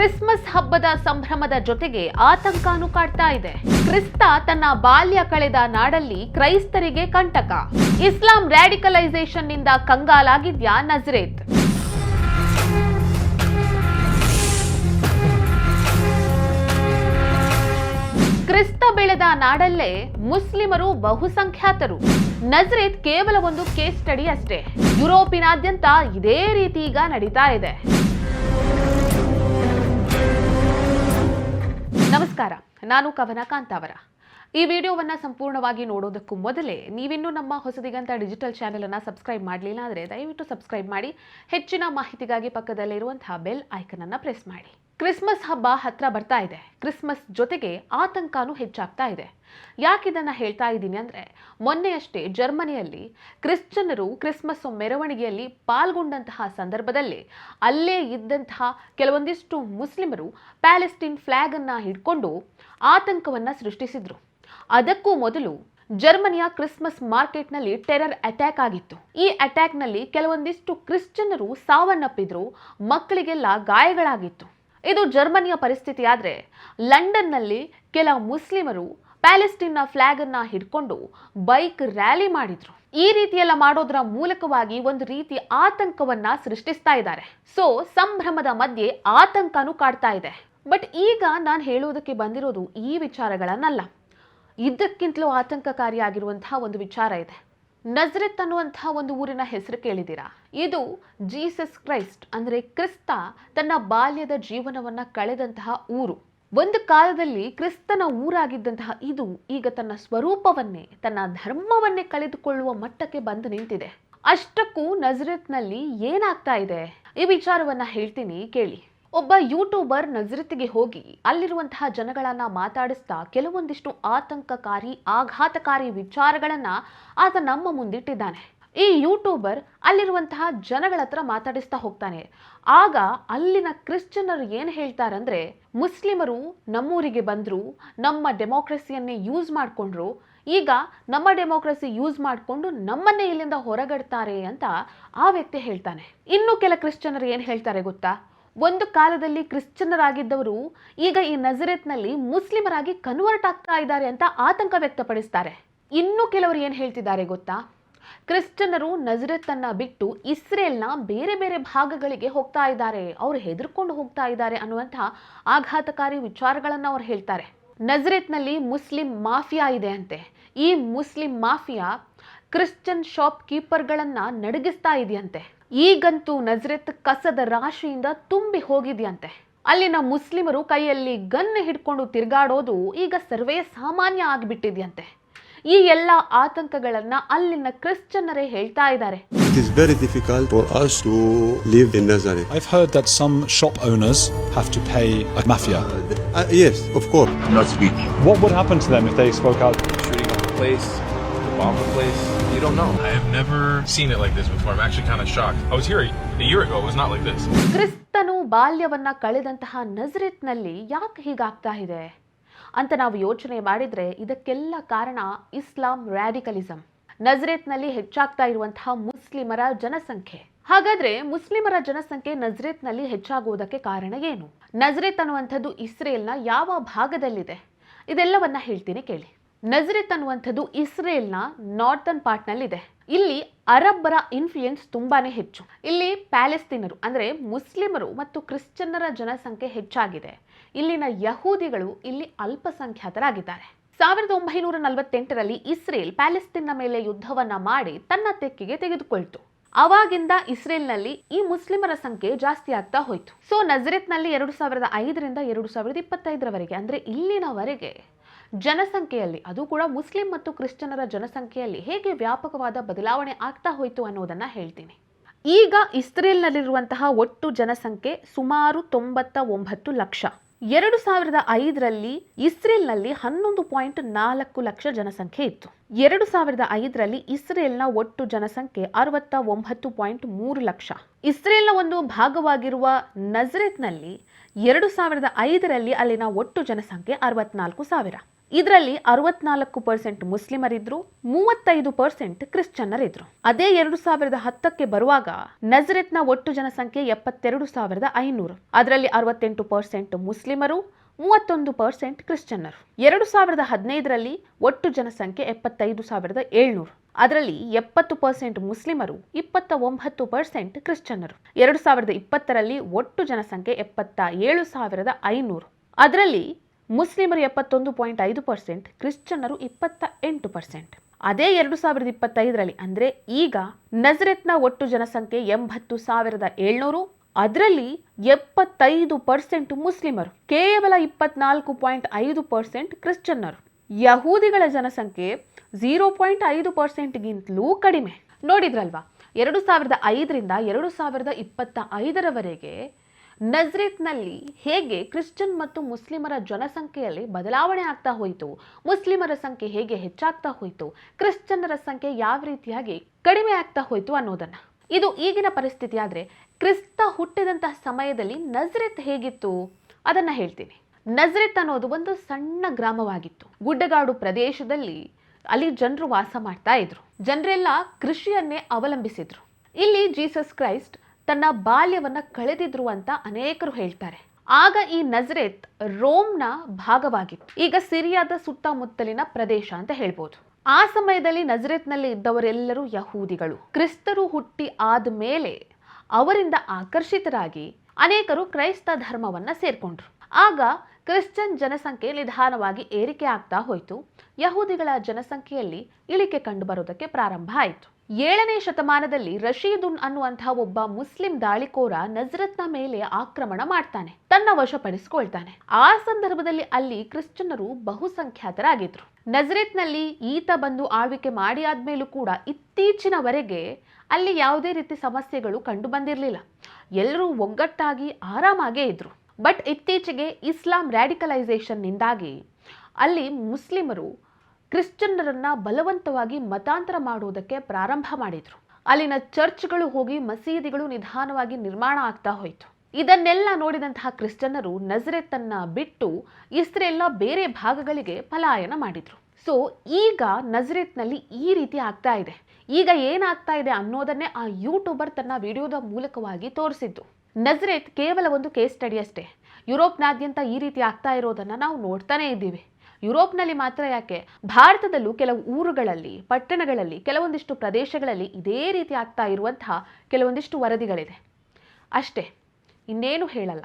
Christmas ಹಬ್ಬದ ಸಂಭ್ರಮದ ಜೊತೆಗೆ ಆತಂಕನೂ ಕಾಡ್ತಾ ಇದೆ. ಕ್ರಿಸ್ತ ತನ್ನ ಬಾಲ್ಯ ಕಳೆದ ನಾಡಲ್ಲಿ ಕ್ರೈಸ್ತರಿಗೆ ಕಂಟಕ. ಇಸ್ಲಾಂ ರ್ಯಾಡಿಕಲೈಸೇಷನ್ನಿಂದ ಕಂಗಾಲಾಗಿದ್ಯಾ ನಜರೇತ್. ಕ್ರಿಸ್ತ ಬೆಳೆದ ನಾಡಲ್ಲೇ ಮುಸ್ಲಿಮರು ಬಹುಸಂಖ್ಯಾತರು. ನಜರೇತ್ ಕೇವಲ ಒಂದು ಕೇಸ್ ಸ್ಟಡಿ ಅಷ್ಟೇ. ಯುರೋಪಿನಾದ್ಯಂತ ಇದೇ ರೀತಿ ಈಗ ನಡೀತಾ ಇದೆ. ನಾನು ಕವನ ಕಾಂತಾವರ ಈ ವಿಡಿಯೋವನ್ನು ಸಂಪೂರ್ಣವಾಗಿ ನೋಡೋದಕ್ಕೂ ಮೊದಲೇ ನೀವಿನ್ನೂ ನಮ್ಮ ಹೊಸದಿಗಂತ ಡಿಜಿಟಲ್ ಚಾನೆಲ್ ಅನ್ನ ಸಬ್ಸ್ಕ್ರೈಬ್ ಮಾಡಲಿಲ್ಲ ಅಂದರೆ ದಯವಿಟ್ಟು ಸಬ್ಸ್ಕ್ರೈಬ್ ಮಾಡಿ, ಹೆಚ್ಚಿನ ಮಾಹಿತಿಗಾಗಿ ಪಕ್ಕದಲ್ಲಿರುವಂತಹ ಬೆಲ್ ಐಕನನ್ನು ಪ್ರೆಸ್ ಮಾಡಿ. ಕ್ರಿಸ್ಮಸ್ ಹಬ್ಬ ಹತ್ರ ಬರ್ತಾ ಇದೆ. ಕ್ರಿಸ್ಮಸ್ ಜೊತೆಗೆ ಆತಂಕನೂ ಹೆಚ್ಚಾಗ್ತಾ ಇದೆ. ಯಾಕಿದನ್ನು ಹೇಳ್ತಾ ಇದ್ದೀನಿ ಅಂದರೆ, ಮೊನ್ನೆಯಷ್ಟೇ ಜರ್ಮನಿಯಲ್ಲಿ ಕ್ರಿಶ್ಚನರು ಕ್ರಿಸ್ಮಸ್ ಮೆರವಣಿಗೆಯಲ್ಲಿ ಪಾಲ್ಗೊಂಡಂತಹ ಸಂದರ್ಭದಲ್ಲಿ ಅಲ್ಲೇ ಇದ್ದಂತಹ ಕೆಲವೊಂದಿಷ್ಟು ಮುಸ್ಲಿಮರು ಪ್ಯಾಲೆಸ್ಟೀನ್ ಫ್ಲಾಗ್ ಅನ್ನ ಹಿಡ್ಕೊಂಡು ಆತಂಕವನ್ನು ಸೃಷ್ಟಿಸಿದ್ರು. ಅದಕ್ಕೂ ಮೊದಲು ಜರ್ಮನಿಯ ಕ್ರಿಸ್ಮಸ್ ಮಾರ್ಕೆಟ್ನಲ್ಲಿ ಟೆರರ್ ಅಟ್ಯಾಕ್ ಆಗಿತ್ತು. ಈ ಅಟ್ಯಾಕ್ನಲ್ಲಿ ಕೆಲವೊಂದಿಷ್ಟು ಕ್ರಿಶ್ಚಿಯನ್ನರು ಸಾವನ್ನಪ್ಪಿದ್ರು, ಮಕ್ಕಳಿಗೆಲ್ಲ ಗಾಯಗಳಾಗಿತ್ತು. ಇದು ಜರ್ಮನಿಯ ಪರಿಸ್ಥಿತಿ ಆದರೆ ಲಂಡನ್ನಲ್ಲಿ ಕೆಲ ಮುಸ್ಲಿಮರು ಪ್ಯಾಲೆಸ್ಟೀನ್ನ ಫ್ಲಾಗ್ ಹಿಡ್ಕೊಂಡು ಬೈಕ್ ರ್ಯಾಲಿ ಮಾಡಿದ್ರು. ಈ ರೀತಿಯೆಲ್ಲ ಮಾಡೋದ್ರ ಮೂಲಕವಾಗಿ ಒಂದು ರೀತಿ ಆತಂಕವನ್ನ ಸೃಷ್ಟಿಸ್ತಾ ಇದ್ದಾರೆ. ಸೊ ಸಂಭ್ರಮದ ಮಧ್ಯೆ ಆತಂಕನೂ ಕಾಡ್ತಾ ಇದೆ. ಬಟ್ ಈಗ ನಾನು ಹೇಳುವುದಕ್ಕೆ ಬಂದಿರೋದು ಈ ವಿಚಾರಗಳನ್ನಲ್ಲ. ಇದಕ್ಕಿಂತಲೂ ಆತಂಕಕಾರಿಯಾಗಿರುವಂತಹ ಒಂದು ವಿಚಾರ ಇದೆ. ನಜರೆತ್ ಅನ್ನುವಂತಹ ಒಂದು ಊರಿನ ಹೆಸರು ಕೇಳಿದ್ದೀರಾ? ಇದು ಜೀಸಸ್ ಕ್ರೈಸ್ಟ್, ಅಂದ್ರೆ ಕ್ರಿಸ್ತ ತನ್ನ ಬಾಲ್ಯದ ಜೀವನವನ್ನ ಕಳೆದಂತಹ ಊರು. ಒಂದು ಕಾಲದಲ್ಲಿ ಕ್ರಿಸ್ತನ ಊರಾಗಿದ್ದಂತಹ ಇದು ಈಗ ತನ್ನ ಸ್ವರೂಪವನ್ನೇ, ತನ್ನ ಧರ್ಮವನ್ನೇ ಕಳೆದುಕೊಳ್ಳುವ ಮಟ್ಟಕ್ಕೆ ಬಂದು ನಿಂತಿದೆ. ಅಷ್ಟಕ್ಕೂ ನಜರತ್ನಲ್ಲಿ ಏನಾಗ್ತಾ ಇದೆ? ಈ ವಿಚಾರವನ್ನ ಹೇಳ್ತೀನಿ, ಕೇಳಿ. ಒಬ್ಬ ಯೂಟ್ಯೂಬರ್ ನಜರತ್ಗೆ ಹೋಗಿ ಅಲ್ಲಿರುವಂತಹ ಜನಗಳನ್ನ ಮಾತಾಡಿಸ್ತಾ ಕೆಲವೊಂದಿಷ್ಟು ಆತಂಕಕಾರಿ, ಆಘಾತಕಾರಿ ವಿಚಾರಗಳನ್ನ ಆತ ನಮ್ಮ ಮುಂದಿಟ್ಟಿದ್ದಾನೆ. ಈ ಯೂಟ್ಯೂಬರ್ ಅಲ್ಲಿರುವಂತಹ ಜನಗಳ ಹತ್ರ ಮಾತಾಡಿಸ್ತಾ ಹೋಗ್ತಾನೆ. ಆಗ ಅಲ್ಲಿನ ಕ್ರಿಶ್ಚಿಯನ್ನರು ಏನು ಹೇಳ್ತಾರಂದ್ರೆ, ಮುಸ್ಲಿಮರು ನಮ್ಮೂರಿಗೆ ಬಂದರು, ನಮ್ಮ ಡೆಮೋಕ್ರಸಿಯನ್ನೇ ಯೂಸ್ ಮಾಡಿಕೊಂಡ್ರು, ಈಗ ನಮ್ಮ ಡೆಮೋಕ್ರಸಿ ಯೂಸ್ ಮಾಡಿಕೊಂಡು ನಮ್ಮನ್ನೇ ಇಲ್ಲಿಂದ ಹೊರಗಡ್ತಾರೆ ಅಂತ ಆ ವ್ಯಕ್ತಿ ಹೇಳ್ತಾನೆ. ಇನ್ನು ಕೆಲ ಕ್ರಿಶ್ಚಿಯನ್ನರು ಏನು ಹೇಳ್ತಾರೆ ಗೊತ್ತಾ? ಒಂದು ಕಾಲದಲ್ಲಿ ಕ್ರಿಶ್ಚಿಯನ್ನರಾಗಿದ್ದವರು ಈಗ ಈ ನಜರೆತ್ನಲ್ಲಿ ಮುಸ್ಲಿಮರಾಗಿ ಕನ್ವರ್ಟ್ ಆಗ್ತಾ ಇದ್ದಾರೆ ಅಂತ ಆತಂಕ ವ್ಯಕ್ತಪಡಿಸ್ತಾರೆ. ಇನ್ನು ಕೆಲವರು ಏನು ಹೇಳ್ತಿದ್ದಾರೆ ಗೊತ್ತಾ? ಕ್ರಿಶ್ಚಿಯನ್ನರು ನಜರೆತ್ತನ್ನ ಬಿಟ್ಟು ಇಸ್ರೇಲ್ನ ಬೇರೆ ಬೇರೆ ಭಾಗಗಳಿಗೆ ಹೋಗ್ತಾ ಇದ್ದಾರೆ. ಅವರು ಹೆದರ್ಕೊಂಡು ಹೋಗ್ತಾ ಇದ್ದಾರೆ ಅನ್ನುವಂಥ ಆಘಾತಕಾರಿ ವಿಚಾರಗಳನ್ನು ಅವ್ರು ಹೇಳ್ತಾರೆ. ನಜರೆತ್ನಲ್ಲಿ ಮುಸ್ಲಿಂ ಮಾಫಿಯಾ ಇದೆ ಅಂತೆ. ಈ ಮುಸ್ಲಿಂ ಮಾಫಿಯಾ ಕ್ರಿಶ್ಚಿಯನ್ ಶಾಪ್ ಕೀಪರ್ಗಳನ್ನು ನಡಗಿಸ್ತಾ ಇದೆಯಂತೆ. ಈಗಂತೂ ನಜರೆತ್ ಕಸದ ರಾಶಿಯಿಂದ ತುಂಬಿ ಹೋಗಿದೆಯಂತೆ ಅಲ್ಲಿನ ಮುಸ್ಲಿಮರು ಕೈಯಲ್ಲಿ ಗನ್ ಹಿಡ್ಕೊಂಡು ತಿರುಗಾಡೋದು ಈಗ ಸರ್ವೇ ಸಾಮಾನ್ಯ ಆಗಿಬಿಟ್ಟಿದೆಯಂತೆ ಈ ಎಲ್ಲ ಆತಂಕಗಳನ್ನ ಅಲ್ಲಿನ ಕ್ರಿಶ್ಚಿಯನ್ನರೇ ಹೇಳ್ತಾ ಇದ್ದಾರೆ It is very difficult for us to live in Nazareth. I've heard that some shop owners have to pay a mafia. Uh, yes, of course. not speaking. What would happen to them if they spoke out? shooting up the place, bomb the place. You don't know. I have never seen it like this before. I'm actually kind of shocked. I was here a year ago. It was not like this. ಕ್ರಿಸ್ತನು ಬಾಲ್ಯವನ್ನ ಕಳೆದಂತಹ ನಜರೆತ್ನಲ್ಲಿ ಯಾಕೆ ಹೀಗಾಗ್ತಾ ಇದೆ ಅಂತ ನಾವು ಯೋಚನೆ ಮಾಡಿದರೆ ಇದಕ್ಕೆಲ್ಲ ಕಾರಣ ಇಸ್ಲಾಂ ರ್ಯಾಡಿಕಲಿಸಂ ನಜರೇತ್ನಲ್ಲಿ ಹೆಚ್ಚಾಗ್ತಾ ಇರುವಂತಹ ಮುಸ್ಲಿಮರ ಜನಸಂಖ್ಯೆ ಹಾಗಾದ್ರೆ ಮುಸ್ಲಿಮರ ಜನಸಂಖ್ಯೆ ನಜರೇತ್ನಲ್ಲಿ ಹೆಚ್ಚಾಗುವುದಕ್ಕೆ ಕಾರಣ ಏನು ನಜರೇತ್ ಅನ್ನುವಂಥದ್ದು ಇಸ್ರೇಲ್ನ ಯಾವ ಭಾಗದಲ್ಲಿದೆ ಇದೆಲ್ಲವನ್ನ ಹೇಳ್ತೀನಿ ಕೇಳಿ ನಜರೆತ್ ಅನ್ನುವಂಥದ್ದು ಇಸ್ರೇಲ್ನ ನಾರ್ತನ್ ಪಾರ್ಟ್ನಲ್ಲಿದೆ ಇಲ್ಲಿ ಅರಬ್ಬರ ಇನ್ಫ್ಲೂಯೆನ್ಸ್ ತುಂಬಾನೇ ಹೆಚ್ಚು. ಇಲ್ಲಿ ಪ್ಯಾಲೆಸ್ತೀನರು ಅಂದ್ರೆ ಮುಸ್ಲಿಮರು ಮತ್ತು ಕ್ರಿಶ್ಚಿಯನ್ನರ ಜನಸಂಖ್ಯೆ ಹೆಚ್ಚಾಗಿದೆ. ಇಲ್ಲಿನ ಯಹೂದಿಗಳು ಇಲ್ಲಿ ಅಲ್ಪಸಂಖ್ಯಾತರಾಗಿದ್ದಾರೆ. ಸಾವಿರದ ಒಂಬೈನೂರ ನಲವತ್ತೆಂಟರಲ್ಲಿ ಇಸ್ರೇಲ್ ಪ್ಯಾಲೆಸ್ತೀನ್ನ ಮೇಲೆ ಯುದ್ಧವನ್ನ ಮಾಡಿ ತನ್ನ ತೆಕ್ಕಿಗೆ ತೆಗೆದುಕೊಳ್ತು. ಅವಾಗಿಂದ ಇಸ್ರೇಲ್ನಲ್ಲಿ ಈ ಮುಸ್ಲಿಮರ ಸಂಖ್ಯೆ ಜಾಸ್ತಿ ಆಗ್ತಾ ಹೋಯಿತು. ಸೊ ನಜರೆತ್ನಲ್ಲಿ ಎರಡು ಸಾವಿರದ ಐದರಿಂದ ಎರಡು ಸಾವಿರದ ಇಪ್ಪತ್ತೈದರವರೆಗೆ ಅಂದ್ರೆ ಇಲ್ಲಿನವರೆಗೆ ಜನಸಂಖ್ಯೆಯಲ್ಲಿ, ಅದು ಕೂಡ ಮುಸ್ಲಿಂ ಮತ್ತು ಕ್ರಿಶ್ಚಿಯನರ ಜನಸಂಖ್ಯೆಯಲ್ಲಿ ಹೇಗೆ ವ್ಯಾಪಕವಾದ ಬದಲಾವಣೆ ಆಗ್ತಾ ಹೋಯಿತು ಅನ್ನೋದನ್ನ ಹೇಳ್ತೀನಿ. ಈಗ ಇಸ್ರೇಲ್ನಲ್ಲಿರುವಂತಹ ಒಟ್ಟು ಜನಸಂಖ್ಯೆ ಸುಮಾರು ತೊಂಬತ್ತ ಒಂಬತ್ತು ಲಕ್ಷ. ಎರಡು ಸಾವಿರದ ಐದರಲ್ಲಿ ಇಸ್ರೇಲ್ನಲ್ಲಿ ಹನ್ನೊಂದು ಪಾಯಿಂಟ್ ನಾಲ್ಕು ಲಕ್ಷ ಜನಸಂಖ್ಯೆ ಇತ್ತು. ಎರಡು ಸಾವಿರದ ಐದರಲ್ಲಿ ಇಸ್ರೇಲ್ನ ಒಟ್ಟು ಜನಸಂಖ್ಯೆ ಅರವತ್ತ ಒಂಬತ್ತು ಪಾಯಿಂಟ್ ಮೂರು ಲಕ್ಷ. ಇಸ್ರೇಲ್ನ ಒಂದು ಭಾಗವಾಗಿರುವ ನಜರೆತ್ನಲ್ಲಿ ಎರಡು ಸಾವಿರದ ಐದರಲ್ಲಿ ಅಲ್ಲಿನ ಒಟ್ಟು ಜನಸಂಖ್ಯೆ ಅರವತ್ನಾಲ್ಕು ಸಾವಿರ. ಇದರಲ್ಲಿ ಅರವತ್ನಾಲ್ಕು ಪರ್ಸೆಂಟ್ ಮುಸ್ಲಿಮರಿದ್ರು, ಮೂವತ್ತೈದು ಪರ್ಸೆಂಟ್ ಕ್ರಿಶ್ಚಿಯನ್ನರಿದ್ರು. ಅದೇ ಎರಡು ಸಾವಿರದ ಹತ್ತಕ್ಕೆ ಬರುವಾಗ ನಜರೆತ್ನ ಒಟ್ಟು ಜನಸಂಖ್ಯೆ ಎಪ್ಪತ್ತೆರಡು ಸಾವಿರದ ಐನೂರು. ಅದರಲ್ಲಿ ಅರವತ್ತೆಂಟು ಪರ್ಸೆಂಟ್ ಮುಸ್ಲಿಮರು, ಮೂವತ್ತೊಂದು ಪರ್ಸೆಂಟ್ ಕ್ರಿಶ್ಚಿಯನ್ನರು. ಎರಡು ಸಾವಿರದ ಹದಿನೈದರಲ್ಲಿ ಒಟ್ಟು ಜನಸಂಖ್ಯೆ ಎಪ್ಪತ್ತೈದು ಸಾವಿರದ ಏಳ್ನೂರು. ಅದರಲ್ಲಿ ಎಪ್ಪತ್ತು ಪರ್ಸೆಂಟ್ ಮುಸ್ಲಿಮರು, ಇಪ್ಪತ್ತ ಒಂಬತ್ತು ಪರ್ಸೆಂಟ್ ಕ್ರಿಶ್ಚಿಯನ್ನರು. ಎರಡು ಸಾವಿರದ ಇಪ್ಪತ್ತರಲ್ಲಿ ಒಟ್ಟು ಜನಸಂಖ್ಯೆ ಎಪ್ಪತ್ತ ಏಳು ಸಾವಿರದ ಐನೂರು. ಅದರಲ್ಲಿ ಮುಸ್ಲಿಮರು ಎಪ್ಪತ್ತೊಂದು ಪಾಯಿಂಟ್ ಐದು ಪರ್ಸೆಂಟ್, ಕ್ರಿಶ್ಚಿಯನ್ನರು ಇಪ್ಪತ್ತ ಎಂಟು ಪರ್ಸೆಂಟ್. ಅದೇ ಎರಡು ಸಾವಿರದ ಇಪ್ಪತ್ತೈದರಲ್ಲಿ, ಅಂದರೆ ಈಗ ನಜರೆತ್ನ ಒಟ್ಟು ಜನಸಂಖ್ಯೆ ಎಂಬತ್ತು ಸಾವಿರದ ಏಳ್ನೂರು, ಅದರಲ್ಲಿ ಎಪ್ಪತ್ತೈದು ಪರ್ಸೆಂಟ್ ಮುಸ್ಲಿಮರು, ಕೇವಲ ಇಪ್ಪತ್ನಾಲ್ಕು ಪಾಯಿಂಟ್ ಐದು ಪರ್ಸೆಂಟ್ ಕ್ರಿಶ್ಚಿಯನ್ನರು. ಯಹೂದಿಗಳ ಜನಸಂಖ್ಯೆ ಝೀರೋ ಪಾಯಿಂಟ್ ಐದು ಪರ್ಸೆಂಟ್ಗಿಂತಲೂ ಕಡಿಮೆ. ನೋಡಿದ್ರಲ್ವಾ, ಎರಡು ಸಾವಿರದ ಐದರಿಂದ ಎರಡು ಸಾವಿರದ ಇಪ್ಪತ್ತ ಐದರವರೆಗೆ ನಜ್ರೇತ್ನಲ್ಲಿ ಹೇಗೆ ಕ್ರಿಶ್ಚಿಯನ್ ಮತ್ತು ಮುಸ್ಲಿಮರ ಜನಸಂಖ್ಯೆಯಲ್ಲಿ ಬದಲಾವಣೆ ಆಗ್ತಾ ಹೋಯಿತು? ಮುಸ್ಲಿಮರ ಸಂಖ್ಯೆ ಹೇಗೆ ಹೆಚ್ಚಾಗ್ತಾ ಹೋಯಿತು? ಕ್ರಿಶ್ಚಿಯನ್ನರ ಸಂಖ್ಯೆ ಯಾವ ರೀತಿಯಾಗಿ ಕಡಿಮೆ ಆಗ್ತಾ ಹೋಯಿತು ಅನ್ನೋದನ್ನ. ಇದು ಈಗಿನ ಪರಿಸ್ಥಿತಿ ಆದರೆ ಕ್ರಿಸ್ತ ಹುಟ್ಟಿದಂತಹ ಸಮಯದಲ್ಲಿ ನಜ್ರೆತ್ ಹೇಗಿತ್ತು? ಅದನ್ನ ಹೇಳ್ತೀನಿ. ನಜ್ರೆತ್ ಅನ್ನೋದು ಒಂದು ಸಣ್ಣ ಗ್ರಾಮವಾಗಿತ್ತು. ಗುಡ್ಡಗಾಡು ಪ್ರದೇಶದಲ್ಲಿ ಅಲ್ಲಿ ಜನರು ವಾಸ ಮಾಡ್ತಾ ಇದ್ರು. ಜನರೆಲ್ಲ ಕೃಷಿಯನ್ನೇ ಅವಲಂಬಿಸಿದ್ರು. ಇಲ್ಲಿ ಜೀಸಸ್ ಕ್ರೈಸ್ಟ್ ತನ್ನ ಬಾಲ್ಯವನ್ನ ಕಳೆದಿದ್ರು ಅಂತ ಅನೇಕರು ಹೇಳ್ತಾರೆ. ಆಗ ಈ ನಜರೆತ್ ರೋಮ್ನ ಭಾಗವಾಗಿತ್ತು. ಈಗ ಸಿರಿಯಾದ ಸುತ್ತಮುತ್ತಲಿನ ಪ್ರದೇಶ ಅಂತ ಹೇಳ್ಬೋದು. ಆ ಸಮಯದಲ್ಲಿ ನಜರೆತ್ನಲ್ಲಿ ಇದ್ದವರೆಲ್ಲರೂ ಯಹೂದಿಗಳು. ಕ್ರಿಸ್ತರು ಹುಟ್ಟಿ ಆದ ಮೇಲೆ ಅವರಿಂದ ಆಕರ್ಷಿತರಾಗಿ ಅನೇಕರು ಕ್ರೈಸ್ತ ಧರ್ಮವನ್ನ ಸೇರ್ಕೊಂಡ್ರು. ಆಗ ಕ್ರಿಶ್ಚಿಯನ್ ಜನಸಂಖ್ಯೆ ನಿಧಾನವಾಗಿ ಏರಿಕೆ ಆಗ್ತಾ ಹೋಯಿತು. ಯಹೂದಿಗಳ ಜನಸಂಖ್ಯೆಯಲ್ಲಿ ಇಳಿಕೆ ಕಂಡು ಬರೋದಕ್ಕೆ ಪ್ರಾರಂಭ ಆಯಿತು. ಏಳನೇ ಶತಮಾನದಲ್ಲಿ ರಶೀದುನ್ ಅನ್ನುವಂತಹ ಒಬ್ಬ ಮುಸ್ಲಿಂ ದಾಳಿಕೋರ ನಜ್ರತ್ನ ಮೇಲೆ ಆಕ್ರಮಣ ಮಾಡ್ತಾನೆ, ತನ್ನ ವಶಪಡಿಸಿಕೊಳ್ತಾನೆ. ಆ ಸಂದರ್ಭದಲ್ಲಿ ಅಲ್ಲಿ ಕ್ರಿಶ್ಚಿಯನ್ನರು ಬಹುಸಂಖ್ಯಾತರಾಗಿದ್ರು. ನಜರೆತ್ನಲ್ಲಿ ಈತ ಬಂದು ಆಳ್ವಿಕೆ ಮಾಡಿ ಆದ್ಮೇಲೂ ಕೂಡ ಇತ್ತೀಚಿನವರೆಗೆ ಅಲ್ಲಿ ಯಾವುದೇ ರೀತಿ ಸಮಸ್ಯೆಗಳು ಕಂಡು ಬಂದಿರಲಿಲ್ಲ. ಎಲ್ಲರೂ ಒಗ್ಗಟ್ಟಾಗಿ ಆರಾಮಾಗೇ ಇದ್ರು. ಬಟ್ ಇತ್ತೀಚೆಗೆ ಇಸ್ಲಾಂ ರ್ಯಾಡಿಕಲೈಸೇಷನ್ನಿಂದಾಗಿ ಅಲ್ಲಿ ಮುಸ್ಲಿಮರು ಕ್ರಿಶ್ಚಿಯನ್ನರನ್ನ ಬಲವಂತವಾಗಿ ಮತಾಂತರ ಮಾಡುವುದಕ್ಕೆ ಪ್ರಾರಂಭ ಮಾಡಿದರು. ಅಲ್ಲಿನ ಚರ್ಚ್ಗಳು ಹೋಗಿ ಮಸೀದಿಗಳು ನಿಧಾನವಾಗಿ ನಿರ್ಮಾಣ ಆಗ್ತಾ ಹೋಯಿತು. ಇದನ್ನೆಲ್ಲ ನೋಡಿದಂತಹ ಕ್ರಿಶ್ಚಿಯನ್ನರು ನಜರೆತ್ತನ್ನ ಬಿಟ್ಟು ಇಸ್ರೇಲ್ನ ಬೇರೆ ಭಾಗಗಳಿಗೆ ಪಲಾಯನ ಮಾಡಿದ್ರು. ಸೊ, ಈಗ ನಜರೆತ್ನಲ್ಲಿ ಈ ರೀತಿ ಆಗ್ತಾ ಇದೆ. ಈಗ ಏನಾಗ್ತಾ ಇದೆ ಅನ್ನೋದನ್ನೇ ಆ ಯೂಟ್ಯೂಬರ್ ತನ್ನ ವಿಡಿಯೋದ ಮೂಲಕವಾಗಿ ತೋರಿಸಿದ್ದು. ನಜರೆತ್ ಕೇವಲ ಒಂದು ಕೇಸ್ ಸ್ಟಡಿ ಅಷ್ಟೇ. ಯುರೋಪ್ನಾದ್ಯಂತ ಈ ರೀತಿ ಆಗ್ತಾ ಇರೋದನ್ನ ನಾವು ನೋಡ್ತಾನೆ ಇದ್ದೀವಿ. ಯುರೋಪ್ನಲ್ಲಿ ಮಾತ್ರ ಯಾಕೆ? ಭಾರತದಲ್ಲೂ ಕೆಲವು ಊರುಗಳಲ್ಲಿ, ಪಟ್ಟಣಗಳಲ್ಲಿ, ಕೆಲವೊಂದಿಷ್ಟು ಪ್ರದೇಶಗಳಲ್ಲಿ ಇದೇ ರೀತಿ ಆಗ್ತಾ ಇರುವಂತಹ ಕೆಲವೊಂದಿಷ್ಟು ವರದಿಗಳಿದೆ. ಅಷ್ಟೇ, ಇನ್ನೇನು ಹೇಳಲ್ಲ.